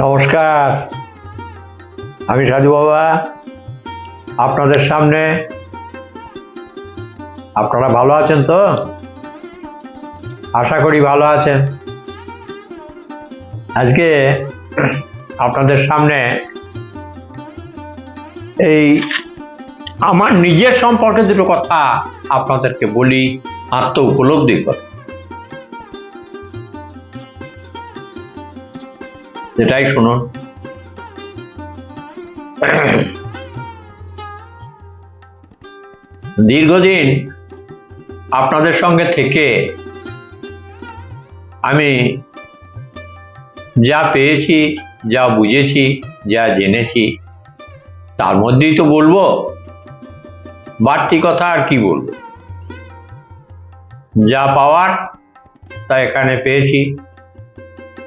নমস্কার। আমি সাধু বাবা। আপনাদের সামনে। আপনারা ভালো আছেন তো? আশা করি ভালো আছেন। আজকে আপনাদের সামনে এই আমার নিজের সম্পর্কে দুটো কথা আপনাদেরকে বলি আত্ম উপলব্ধি করে। সেটাই শুনুন। দীর্ঘদিন আপনাদের সঙ্গে থেকে আমি যা পেয়েছি, যা বুঝেছি, যা জেনেছি, তার মধ্যেই তো বলব। বাড়তি কথা আর কি বলব? যা পাওয়ার, তা এখানে পেয়েছি।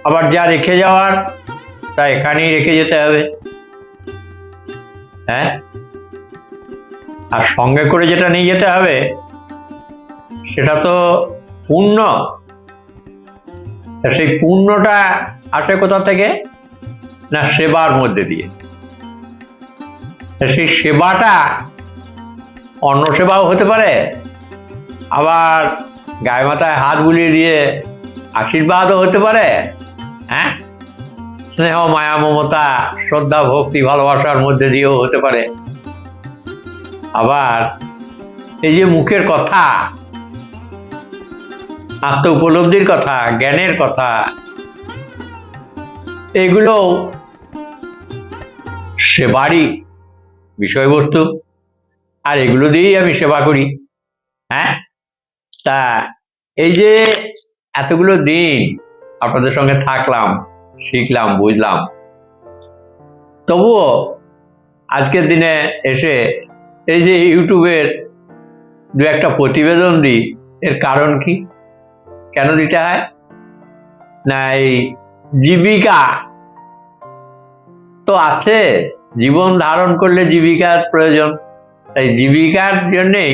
আবার যা রেখে যাওয়ার তা এখানেই রেখে যেতে হবে। হ্যাঁ? আর সঙ্গে করে যেটা নিয়ে যেতে হবে, সেটা তো তা সেই পুণ্যটা আসে কোথা থেকে? না, সেবার মধ্যে দিয়ে। সেই সেবাটা অন্য সেবাও হতে পারে। আবার গায়ে মাথায় হাত বুলিয়ে দিয়ে আশীর্বাদও হতে পারে। হ্যাঁ? স্নেহ, মায়া, মমতা, শ্রদ্ধা, ভক্তি, ভালোবাসার মধ্যে দিয়েও হতে পারে। আবার এই যে মুখের কথা আত্ম উপলব্ধির কথা, জ্ঞানের কথা, এগুলো সেবারই বিষয়বস্তু, আর এগুলো দিয়েই আমি সেবা করি হ্যাঁ? তা এই যে এতগুলো দিন আপনাদের সঙ্গে থাকলাম শিখলাম, বুঝলাম। তবুও আজকের দিনে এসে এই যে ইউটিউবের দু একটা প্রতিবেদন দিই, এর কারণ কি? কেন দিতে হয়? না, এই জীবিকা তো আছে, জীবন ধারণ করলে জীবিকার প্রয়োজন। তাই জীবিকার জন্যেই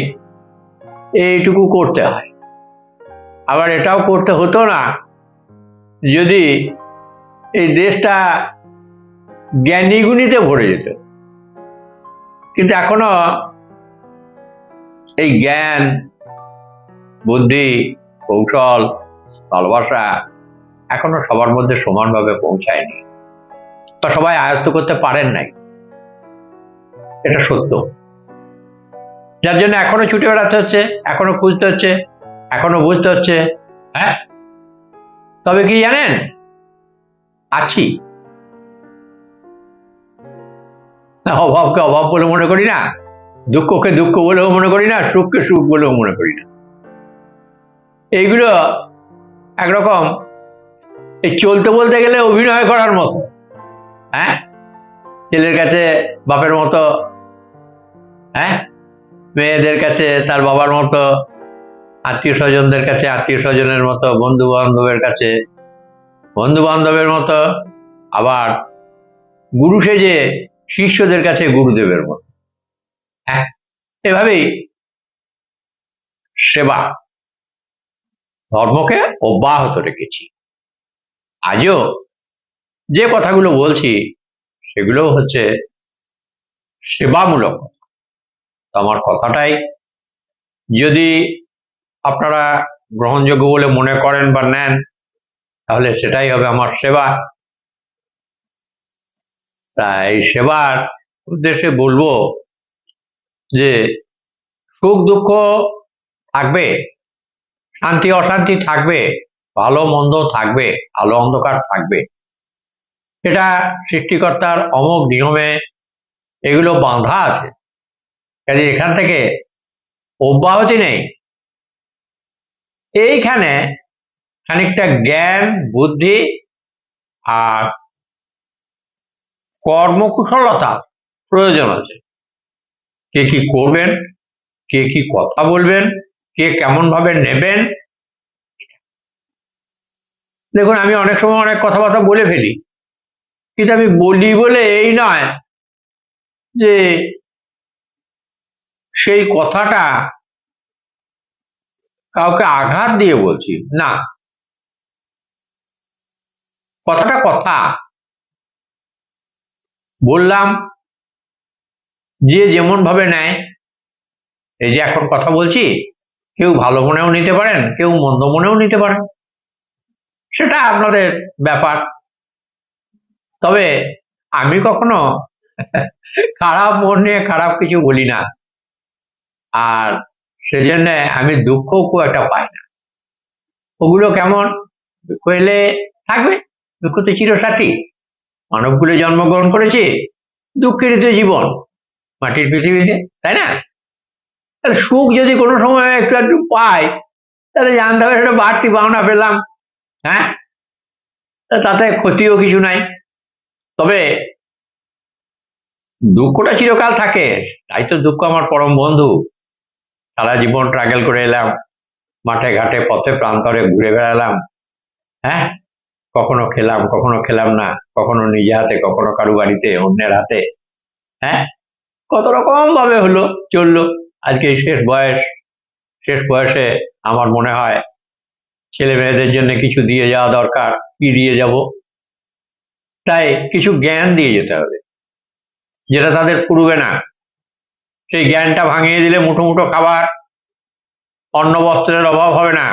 এইটুকু করতে হয়। আবার এটাও করতে হতো না, যদি এই দেশটা জ্ঞানীগুণীতে ভরে যেত। কিন্তু এখনও এই জ্ঞান, বুদ্ধি, কৌশল, ভালোবাসা এখনও সবার মধ্যে সমানভাবে পৌঁছায়নি। বা সবাই আয়ত্ত করতে পারেন নাই। এটা সত্য। যার জন্য এখনও ছুটে বেড়াতে হচ্ছে, এখনও খুঁজতে হচ্ছে, এখনও বুঝতে হচ্ছে হ্যাঁ? তবে কি জানেন? আছি। অভাবকে অভাব বলে মনে করি না, দুঃখকে দুঃখ বলেও মনে করি না, সুখকে সুখ বলেও মনে করি না। এইগুলো একরকম এই চলতে বলতে গেলে অভিনয় করার মতো হ্যাঁ? ছেলের কাছে বাপের মতো হ্যাঁ? মেয়েদের কাছে তার বাবার মতো, আত্মীয় স্বজনদের কাছে আত্মীয় স্বজনের মতো বন্ধু বান্ধবের কাছে বন্ধু বান্ধবের মতো, আবার গুরু সেজে শিষ্যদের কাছে গুরুদেবের মতো। হ্যাঁ এভাবেই সেবা, ধর্মকে অব্যাহত রেখেছি। আজও যে কথাগুলো বলছি, সেগুলো হচ্ছে সেবামূলক। আমার কথাটাই যদি আপনারা গ্রহণযোগ্য বলে মনে করেন বা নেন তাহলে সেটাই হবে আমার সেবা। তা এই সেবার উদ্দেশ্যে বলব যে, সুখ দুঃখ থাকবে, শান্তি অশান্তি থাকবে, ভালো মন্দ থাকবে আলো অন্ধকার থাকবে। এটা সৃষ্টিকর্তার অমোঘ নিয়মে এগুলো বাঁধা আছে। কাজে এখান থেকে অব্যাহতি নেই। এইখানে খানিকটা জ্ঞান, বুদ্ধি আর কর্মকুশলতা প্রয়োজন আছে। কে কি করবেন, কে কি কথা বলবেন, কে কেমন ভাবে নেবেন। দেখুন, আমি অনেক সময় অনেক কথাবার্তা বলে ফেলি। কিন্তু আমি বলি বলে এই নয় যে সেই কথাটা কাউকে আঘাত দিয়ে বলছি। না। কথাটা কথা। বললাম, যে যেমন ভাবে নেয়, এই যে এখন কথা বলছি, কেউ ভালো মনেও নিতে পারেন, কেউ মন্দ মনেও নিতে পারেন। সেটা আপনাদের ব্যাপার। তবে আমি কখনো খারাপ মন নিয়ে খারাপ কিছু বলি না। আর সেজন্য আমি দুঃখ খুব একটা পাই না। ওগুলো কেমন? দুঃখ থাকবে। দুঃখ তো চিরসাথী। মানবগুলো জন্মগ্রহণ করেছে, দুঃখের তো জীবন। মাটির পৃথিবীতে, তাই না? তাহলে সুখ যদি কোনো সময় একটু একটু পাই তাহলে জানতে হবে সেটা বাড়তি পাওনা পেলাম হ্যাঁ? তাতে ক্ষতিও কিছু নাই। তবে দুঃখটা চিরকাল থাকে, তাই তো দুঃখ আমার পরম বন্ধু। সারা জীবন ট্রাগেল করে এলাম, মাঠে ঘাটে, পথে, প্রান্তরে ঘুরে বেড়ালাম হ্যাঁ? কখনো খেলাম কখনো খেলাম না, কখনো নিজে হাতে, কখনো কারু বাড়িতে, অন্যের হাতে। হ্যাঁ? কত রকম ভাবে হলো, চলল। আজকে শেষ বয়স, শেষ বয়সে আমার মনে হয় ছেলে মেয়েদের জন্য কিছু দিয়ে যাওয়া দরকার, কি দিয়ে যাব? তাই কিছু জ্ঞান দিয়ে যেতে হবে, যেটা তাদের পুরবে না। সেই জ্ঞানটা ভাঙিয়ে দিলে মুঠো মুঠো খাবার, অন্ন বস্ত্রের অভাব হবে না।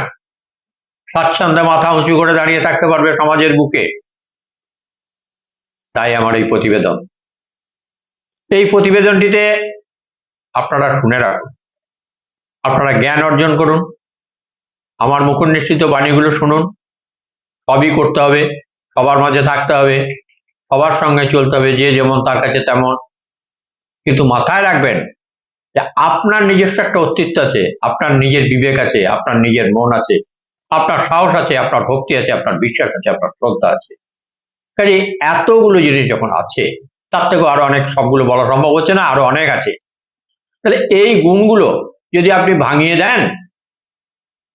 স্বাচ্ছন্দ্যে মাথা উঁচু করে দাঁড়িয়ে থাকতে পারবে সমাজের বুকে? তাই আমার এই প্রতিবেদন। এই প্রতিবেদনটিতে আপনারা শুনে রাখুন। আপনারা জ্ঞান অর্জন করুন। আমার মুখর নিশ্চিত বাণীগুলো শুনুন। সবই করতে হবে। সবার মাঝে থাকতে হবে। সবার সঙ্গে চলতে হবে। যে যেমন তার কাছে তেমন। কিন্তু মাথায় রাখবেন যে আপনার নিজস্ব একটা অস্তিত্ব আছে। আপনার নিজের বিবেক আছে। আপনার নিজের মন আছে। আপনার সাহস আছে, আপনার ভক্তি আছে, আপনার বিশ্বাস আছে, আপনার শ্রদ্ধা আছে। কাজে এতগুলো জিনিস যখন আছে, তার থেকেও আরও অনেক সবগুলো বলা সম্ভব হচ্ছে না, আরও অনেক আছে। তাহলে এই গুণগুলো যদি আপনি ভাঙিয়ে দেন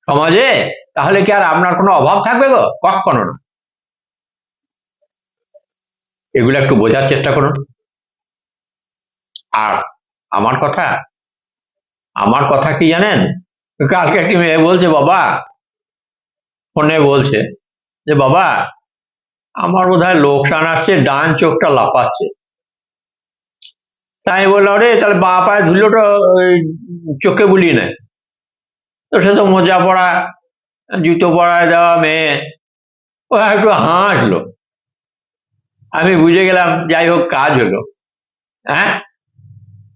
সমাজে, তাহলে কি আর আপনার কোনো অভাব থাকবে গো? কখনো না। এগুলো একটু বোঝার চেষ্টা করুন। আর আমার কথা আমার কথা কি জানেন? কালকে একটি মেয়ে বলছে, বাবা ফোনে বলছে যে, বাবা, আমার বোধ হয় লোকসান আসছে, ডান চোখটা লাফাচ্ছে। তাই বললাম রে তাহলে বা পায়ে ধুলোটা চোখে বুলিয়ে নেয় তো সে তো মোজা পড়া জুতো পরায় দেওয়া মেয়ে, ও একটু হাসলো। আমি বুঝে গেলাম, যাই হোক, কাজ হলো। হ্যাঁ?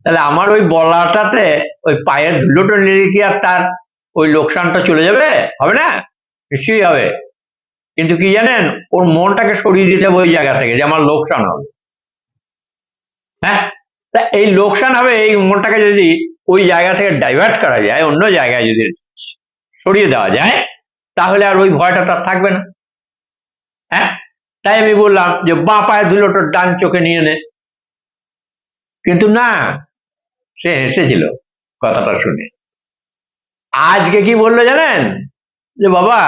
তাহলে আমার ওই বলাটাতে, ওই পায়ের ধুলোটা নিয়ে কি আর তার ওই লোকসানটা চলে যাবে? হবে না? নিশ্চয়ই হবে। কিন্তু কি জানেন? ওর মনটাকে সরিয়ে দিতে হবে ওই জায়গা থেকে যে আমার লোকসান হবে। হ্যাঁ? তা এই লোকসান হবে, এই মনটাকে যদি ওই জায়গা থেকে ডাইভার্ট করা যায়, অন্য জায়গায় যদি সরিয়ে দেওয়া যায়, তাহলে আর ওই ভয়টা তার থাকবে না। হ্যাঁ? তাই আমি বললাম যে, বাঁ পায়ে ধুলোটা ডান চোখে নিয়ে নে। কিন্তু না, সে হেসেছিল কথাটা শুনে। আজকে কি বলল জানেন? যে বাবা,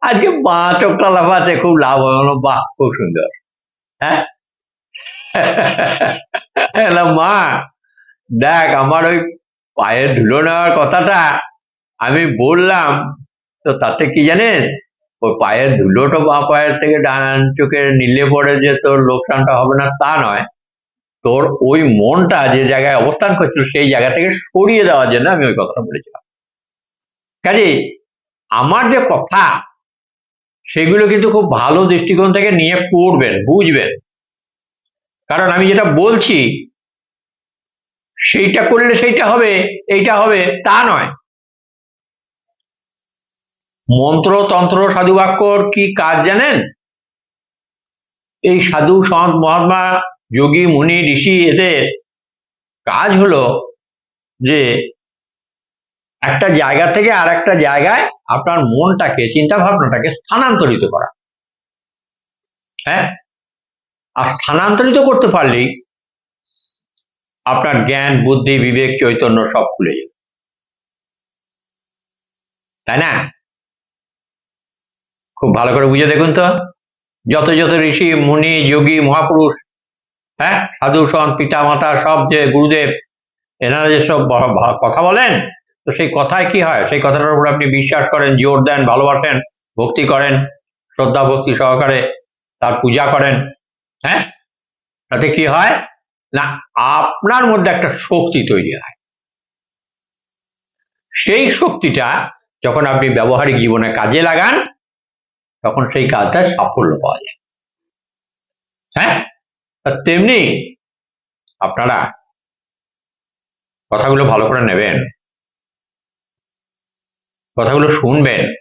আজকে বাঁ চোখটা লাফাচ্ছে, খুব লাভ হলো। বাহ, খুব সুন্দর। হ্যাঁ? মা, দেখ, আমার ওই পায়ের ধুলো নেওয়ার কথাটা আমি বললাম। তো তাতে কি জানেন ওই পায়ের ধুলোটা বাঁ পায়ের থেকে ডান চোখে নিলে পরে যে তোর লোকসানটা হবে না, তা নয়। তোর ওই মনটা যে জায়গায় অবস্থান করছিল, সেই জায়গা থেকে সরিয়ে দেওয়ার জন্য আমি ওই কথাটা বলেছিলাম। কাজে আমার যে কথা, সেগুলো কিন্তু খুব ভালো দৃষ্টিকোণ থেকে নিয়ে পড়বেন, বুঝবেন। কারণ আমি যেটা বলছি, সেইটা করলে সেইটা হবে, এইটা হবে, তা নয়। মন্ত্র, তন্ত্র, সাধু বাক্যর কি কাজ জানেন? এই সাধু, সন্ত, মহাত্মা, যোগী, মুনি, ঋষি, এদের কাজ হলো যে একটা জায়গা থেকে আর একটা জায়গায় আপনার মনটাকে চিন্তা ভাবনাটাকে স্থানান্তরিত করা। হ্যাঁ? আর স্থানান্তরিত করতে পারলেই আপনার জ্ঞান, বুদ্ধি, বিবেক, চৈতন্য সব খুলে যাবে। তাই না? খুব ভালো করে বুঝে দেখুন তো। যত যত ঋষি, মুনি, যোগী, মহাপুরুষ হ্যাঁ? সাধু, সন্ত পিতা মাতা সব যে গুরুদেব, এনারা যেসব কথা বলেন তো সেই কথায় কি হয়? সেই কথাটার উপর আপনি বিশ্বাস করেন, জোর দেন, ভালোবাসেন, ভক্তি করেন, শ্রদ্ধা, ভক্তি সহকারে তার পূজা করেন। হ্যাঁ? তাতে কি হয়? না, আপনার মধ্যে একটা শক্তি তৈরি হয়। সেই শক্তিটা যখন আপনি ব্যবহারিক জীবনে কাজে লাগান, তখন সেই কাজটা সাফল্য পাওয়া যায়। হ্যাঁ? তেমনি আপনারা কথাগুলো ভালো করে নেবেন। কথাগুলো শুনবেন,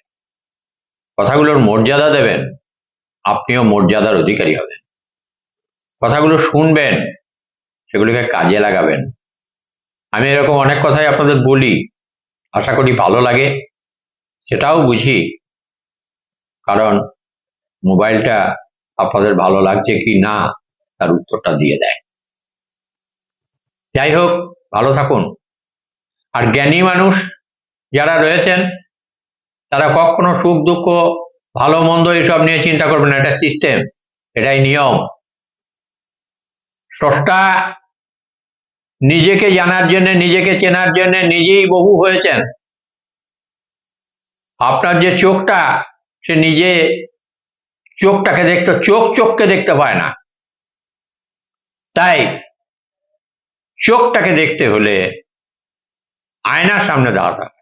কথাগুলোর মর্যাদা দেবেন, আপনিও মর্যাদার অধিকারী হবেন। কথাগুলো শুনবেন, সেগুলিকে কাজে লাগাবেন। আমি এরকম অনেক কথাই আপনাদের বলি, আশা করি ভালো লাগে, সেটাও বুঝি। কারণ মোবাইলটা আপনাদের ভালো লাগছে কি না, তার উত্তরটা দিয়ে দেয়। যাই হোক, ভালো থাকুন। আর জ্ঞানী মানুষ যারা রয়েছেন তারা কখনো সুখ, দুঃখ, ভালো, মন্দ এসব নিয়ে চিন্তা করবেন না। এটা সিস্টেম এটাই নিয়ম। স্রষ্টা নিজেকে জানার জন্য, নিজেকে চেনার জন্য নিজেই বহু হয়েছেন। আপনার যে চোখটা, সে নিজে চোখটাকে দেখতে, চোখ চোখকে দেখতে পায় না। তাই চোখটাকে দেখতে হলে আয়নার সামনে দাঁড়াতে হয়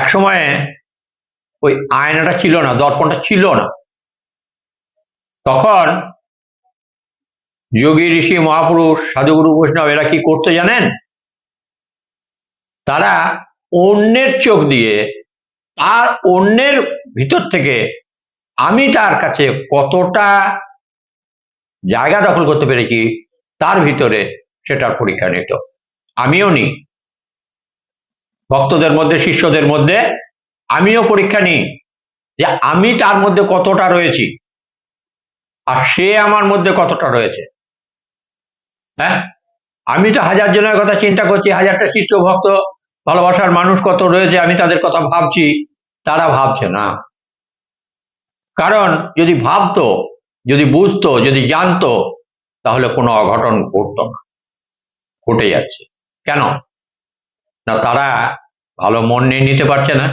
এক সময়ে ওই আয়নাটা ছিল না, দর্পণটা ছিল না। তখন যোগী, ঋষি, মহাপুরুষ, সাধুগুরু, বৈষ্ণব এরা কি করতে জানেন? তারা অন্যের চোখ দিয়ে তার অন্যের ভিতর থেকে আমি তার কাছে কতটা জায়গা দখল করতে পেরেছি, তার ভিতরে সেটার পরীক্ষা নিত। আমিও নিই ভক্তদের মধ্যে, শিষ্যদের মধ্যে আমিও পরীক্ষা নিই যে আমি তার মধ্যে কতটা রয়েছি আর সে আমার মধ্যে কতটা রয়েছে। হ্যাঁ? আমি তো হাজার জনের কথা চিন্তা করছি, হাজারটা শিষ্য, ভক্ত, ভালোবাসার মানুষ কত রয়েছে, আমি তাদের কথা ভাবছি, তারা ভাবছে না। কারণ যদি ভাবতো, যদি বুঝতো, যদি জানতো, তাহলে কোনো অঘটন ঘটতো না, ঘটে যাচ্ছে। কেন? না, তারা ভালো মন নিয়ে নিতে পারছে না,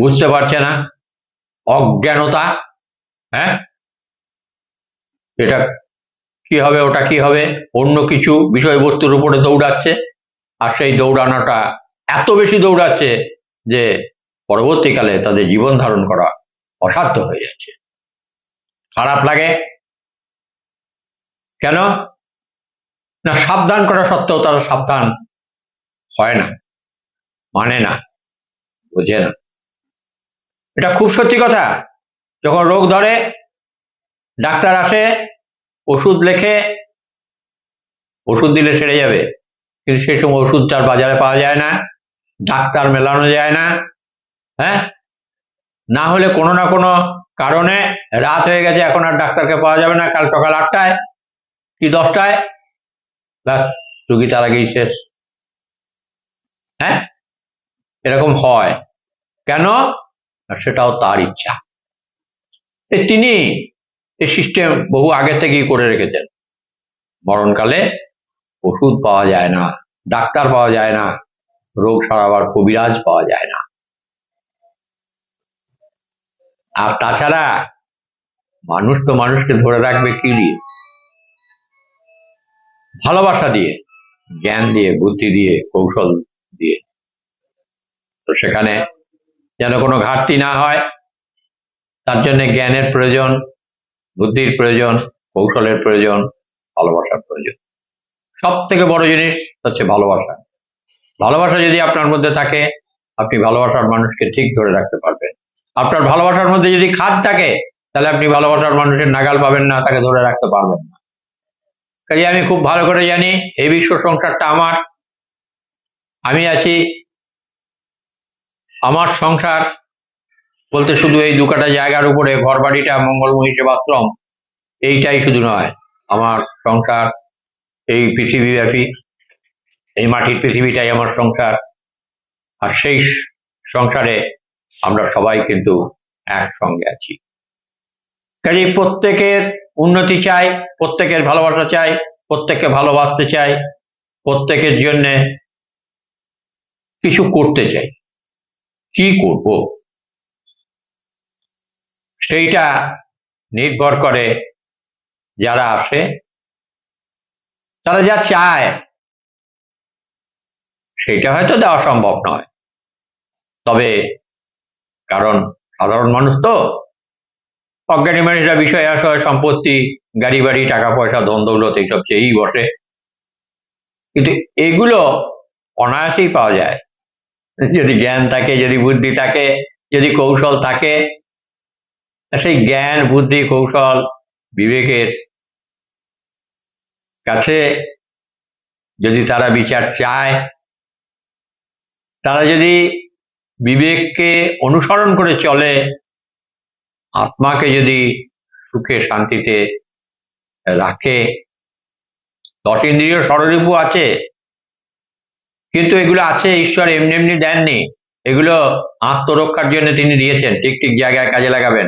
বুঝতে পারছে না, অজ্ঞানতা হ্যাঁ? এটা কি হবে, ওটা কি হবে, অন্য কিছু বিষয়বস্তুর উপরে দৌড়াচ্ছে, আর সেই দৌড়ানোটা এত বেশি দৌড়াচ্ছে যে পরবর্তীকালে তাদের জীবন ধারণ করা অসাধ্য হয়ে যাচ্ছে। খারাপ লাগে? কেন? না, সাবধান করা সত্ত্বেও তারা সাবধান হয় না। মানে না। বোঝে না এটা খুব সত্যি কথা। যখন রোগ ধরে, ডাক্তার আসে, ওষুধ লেখে, ওষুধ দিলে সেরে যাবে। কিন্তু সেই সময় ওষুধটা আর বাজারে পাওয়া যায় না, ডাক্তার মেলানো যায় না হ্যাঁ? না হলে কোনো না কোনো কারণে রাত হয়ে গেছে, এখন আর ডাক্তারকে পাওয়া যাবে না। কাল সকাল আটটায়, কি দশটায়? ব্যাস, রুগী তার আগেই শেষ। হ্যাঁ? এরকম হয়। কেন? সেটাও তার ইচ্ছা। তিনি এই সিস্টেম বহু আগে থেকেই করে রেখেছেন। মরণকালে ওষুধ পাওয়া যায় না, ডাক্তার পাওয়া যায় না, রোগ সারাবার কবিরাজ পাওয়া যায় না। আর তাছাড়া মানুষ তো মানুষকে ধরে রাখবে কি দিয়ে? ভালোবাসা দিয়ে, জ্ঞান দিয়ে, বুদ্ধি দিয়ে, কৌশল দিয়ে। সেখানে যেন কোনো ঘাটতি না হয়। তার জন্য জ্ঞানের প্রয়োজন, বুদ্ধির প্রয়োজন, কৌশলের প্রয়োজন, ভালোবাসার প্রয়োজন। সব থেকে বড় জিনিস হচ্ছে ভালোবাসা। ভালোবাসা যদি আপনার মধ্যে থাকে, আপনি ভালোবাসার মানুষকে ঠিক ধরে রাখতে পারবেন। আপনার ভালোবাসার মধ্যে যদি খাদ থাকে, তাহলে আপনি ভালোবাসার মানুষের নাগাল পাবেন না, তাকে ধরে রাখতে পারবেন না। কাজে আমি খুব ভালো করে জানি, এই বিশ্ব সংসারটা আমার। আমি আছি আমার সংসার বলতে শুধু এই দু কাটা জায়গার উপরে, ঘর বাড়িটা মঙ্গলময়ী সেবাশ্রম, এইটাই শুধু নয়। আমার সংসার, এই পৃথিবীব্যাপী, এই মাটির পৃথিবীটাই আমার সংসার। আর সেই সংসারে আমরা সবাই কিন্তু একসঙ্গে আছি। কাজে প্রত্যেকের উন্নতি চাই, প্রত্যেকের ভালোবাসা চাই, প্রত্যেককে ভালোবাসতে চাই, প্রত্যেকের জন্যে কিছু করতে চাই। কি করব? সেইটা নির্ভর করে যারা আসে, তারা যা চায় সেটা হয়তো দেওয়া সম্ভব নয়। তবে কারণ সাধারণ মানুষ তো, অজ্ঞানী মানুষরা বিষয় আশয় সম্পত্তি, গাড়ি বাড়ি, টাকা পয়সা, ধন দৌলত এইসব চেয়েই বসে। কিন্তু এগুলো অনায়াসেই পাওয়া যায়। যদি জ্ঞান থাকে, যদি বুদ্ধি থাকে, যদি কৌশল থাকে, সেই জ্ঞান, বুদ্ধি, কৌশল, বিবেকের কাছে যদি তারা বিচার চায়, তারা যদি বিবেককে অনুসরণ করে চলে, আত্মাকে যদি সুখে, শান্তিতে রাখে, দশ ইন্দ্রিয় ষড়রিপু আছে কিন্তু এগুলো আছে, ঈশ্বর এমনি এমনি দেননি। এগুলো আত্মরক্ষার জন্য তিনি দিয়েছেন। ঠিক ঠিক জায়গায় কাজে লাগাবেন।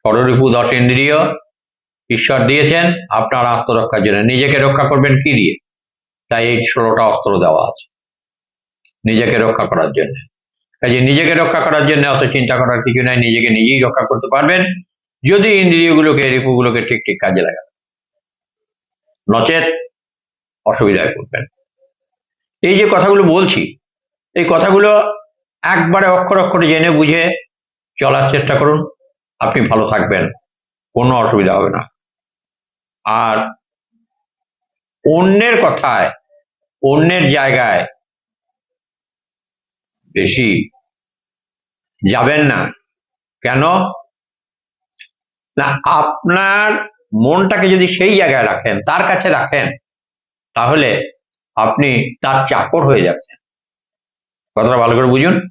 ষড়রিপু দশ ইন্দ্রিয় ঈশ্বর দিয়েছেন আপনার আত্মরক্ষার জন্য। নিজেকে রক্ষা করবেন কি দিয়ে? তাই এই ষোলোটা অস্ত্র দেওয়া আছে। নিজেকে রক্ষা করার জন্য। কাজে নিজেকে রক্ষা করার জন্য অত চিন্তা করার কিছু নাই, নিজেকে নিজেই রক্ষা করতে পারবেন। যদি ইন্দ্রিয়গুলোকে রিপুগুলোকে ঠিক ঠিক কাজে লাগান। নচেত অসুবিধায় পড়বেন। এই যে কথাগুলো বলছি, এই কথাগুলো একবারে অক্ষর অক্ষরে জেনে বুঝে চলার চেষ্টা করুন, আপনি ভালো থাকবেন, কোনো অসুবিধা হবে না। আর অন্যের কথায়, অন্যের জায়গায় বেশি যাবেন না। কেন? না, আপনার মনটাকে যদি সেই জায়গায় রাখেন, তার কাছে রাখেন, তাহলে আপনি তার চাকর হয়ে যাচ্ছেন। কথাটা ভালো করে বুঝুন।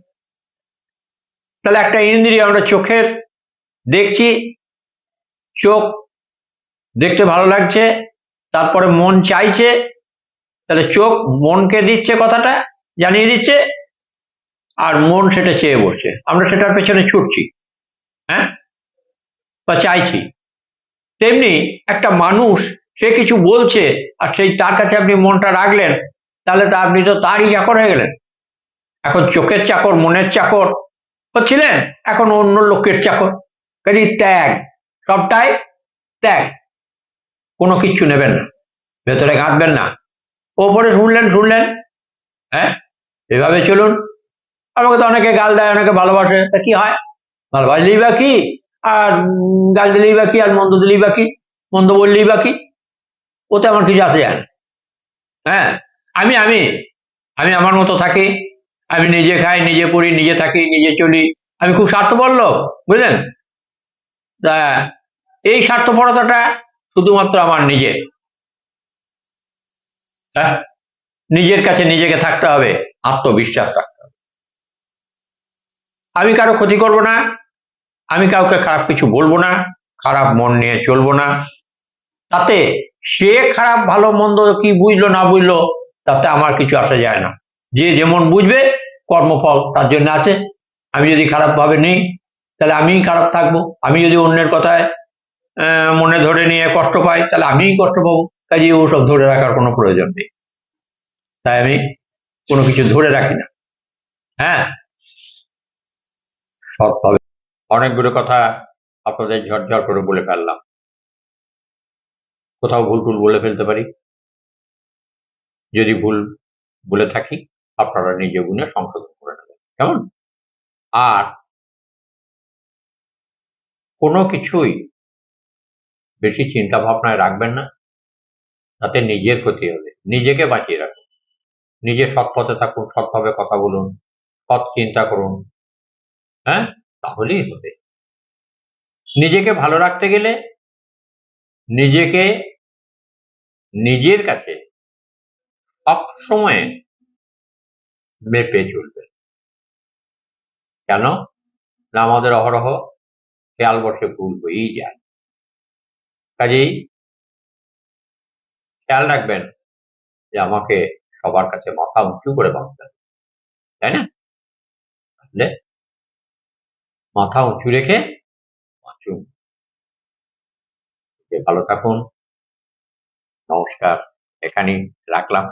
তাহলে একটা ইন্দ্রিয় আমরা চোখের দেখছি, চোখ দেখতে ভালো লাগছে, তারপরে মন চাইছে, তাহলে চোখ মনকে দিচ্ছে কথাটা, জানিয়ে দিচ্ছে, আর মন সেটা চেয়ে বসছে। আমরা সেটার পেছনে ছুটছি হ্যাঁ? বা চাইছি। তেমনি একটা মানুষ সে কিছু বলছে আর সেই তার কাছে আপনি মনটা রাখলেন, তাহলে তা আপনি তো তারই চাকর হয়ে গেলেন। এখন চোখের চাকর, মনের চাকর হচ্ছিলেন এখন অন্য লোকের চাকর। কাজে ত্যাগ, সবটাই ত্যাগ। কোনো কিচ্ছু নেবেন না, ভেতরে গাঁথবেন না। ওপরে শুনলেন শুনলেন হ্যাঁ? এভাবে চলুন। আমাকে তো অনেকে গাল দেয়, অনেকে ভালোবাসে, তা কি হয়? ভালোবাসলেই বা কি? আর গাল দিলেই বা কি? আর মন্দ দিলেই বা কি? মন্দ বললেই বা কি? ওতে আমার কিছু আসে যায় হ্যাঁ? আমি আমি। আমি আমার মতো থাকি। আমি নিজে খাই, নিজে পড়ি নিজে থাকি, নিজে চলি। আমি খুব স্বার্থপর লোক, বুঝলেন? তা এই স্বার্থপরতাটা শুধুমাত্র আমার নিজে। হ্যাঁ? নিজের কাছে নিজেকে থাকতে হবে, আত্মবিশ্বাস রাখতে হবে। আমি কারও ক্ষতি করব না। আমি কাউকে খারাপ কিছু বলব না, খারাপ মন নিয়ে চলবো না। তাতে সে খারাপ, ভালো, মন্দ কি বুঝলো, না বুঝলো, তাতে আমার কিছু আসা যায় না। যে যেমন বুঝবে, কর্মফল তার জন্য আছে। আমি যদি খারাপ ভাবে নেই, তাহলে আমিই খারাপ থাকব। আমি যদি অন্যের কথায় মনে ধরে নিয়ে কষ্ট পাই, তাহলে আমিই কষ্ট পাবো। কাজে ওসব ধরে রাখার কোনো প্রয়োজন নেই। তাই আমি কোনো কিছু ধরে রাখি না। হ্যাঁ? সৎভাবে অনেকগুলো কথা আপনাদের ঝরঝর করে বলে ফেললাম। কোথাও ভুল টুল বলে ফেলতে পারি। যদি ভুল বলে থাকি, আপনারা নিজে গুণে সংশোধন করে নেবেন। কেমন? আর কোনো কিছুই বেশি চিন্তা ভাবনায় রাখবেন না। তাতে নিজের ক্ষতি হবে। নিজেকে বাঁচিয়ে রাখুন। নিজে সৎ পথে থাকুন, সৎভাবে কথা বলুন, সৎ চিন্তা করুন। হ্যাঁ? তাহলেই হবে। নিজেকে ভালো রাখতে গেলে নিজেকে নিজের কাছে সব সময় মেপে চলবে। কেন? না আমাদের অহরহ খেয়াল বসে ভুল হয়েই যায়। কাজেই খেয়াল রাখবেন যে আমাকে সবার কাছে মাথা উঁচু করে বাঁচতে তাই না? মাথা উঁচু রেখে বাঁচুন। ভালো থাকুন। নমস্কার এখানেই রাখলাম।